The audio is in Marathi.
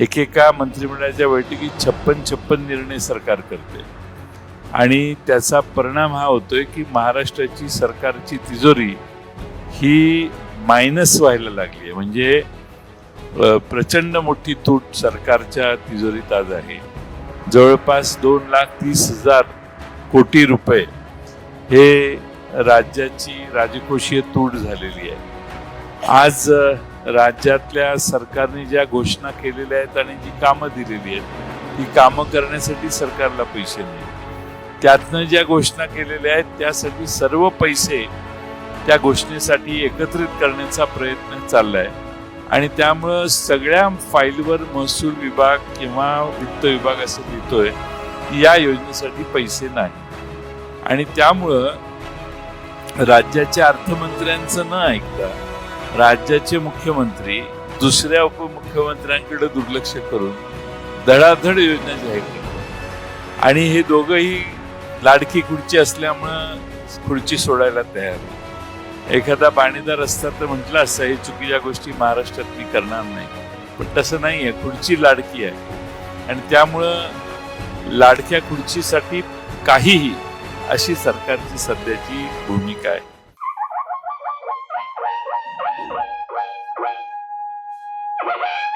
एकेका मंत्रिमंडळाच्या बैठकीत छप्पन छप्पन निर्णय सरकार करते. आणि त्याचा परिणाम हा होतोय की महाराष्ट्राची सरकारची तिजोरी ही मायनस व्हायला लागली आहे म्हणजे प्रचंड मोठी तूट सरकारच्या तिजोरीत आज आहे. जवळपास दोन लाख तीस हजार कोटी रुपये हे राज्याची राजकोषीय तूट झालेली आहे. आज राज्यातल्या सरकारने ज्या घोषणा केलेल्या आहेत आणि जी कामं दिलेली आहेत ती कामं करण्यासाठी सरकारला पैसे नाही. त्यातनं ज्या घोषणा केलेल्या आहेत त्यासाठी सर्व पैसे त्या घोषणेसाठी एकत्रित करण्याचा प्रयत्न चाललाय. आणि त्यामुळं सगळ्या फाईलवर महसूल विभाग किंवा वित्त विभाग असं लिहितोय की या योजनेसाठी पैसे नाही. आणि त्यामुळं राज्याच्या अर्थमंत्र्यांचं न ऐकता राज्याचे मुख्यमंत्री दुसऱ्या उपमुख्यमंत्र्यांकडे दुर्लक्ष करून धडाधड योजना जाहीर करतात आणि हे दोघंही लाडकी खुर्ची असल्यामुळं खुर्ची सोडायला तयार. एखादा पाणीदार असता तर म्हटलं असतं हे चुकीच्या गोष्टी महाराष्ट्रात मी करणार नाही. पण तसं नाही आहे. खुर्ची लाडकी आहे. आणि त्यामुळं लाडक्या खुर्चीसाठी काहीही अशी सरकारची सध्याची भूमिका आहे. Woohoo!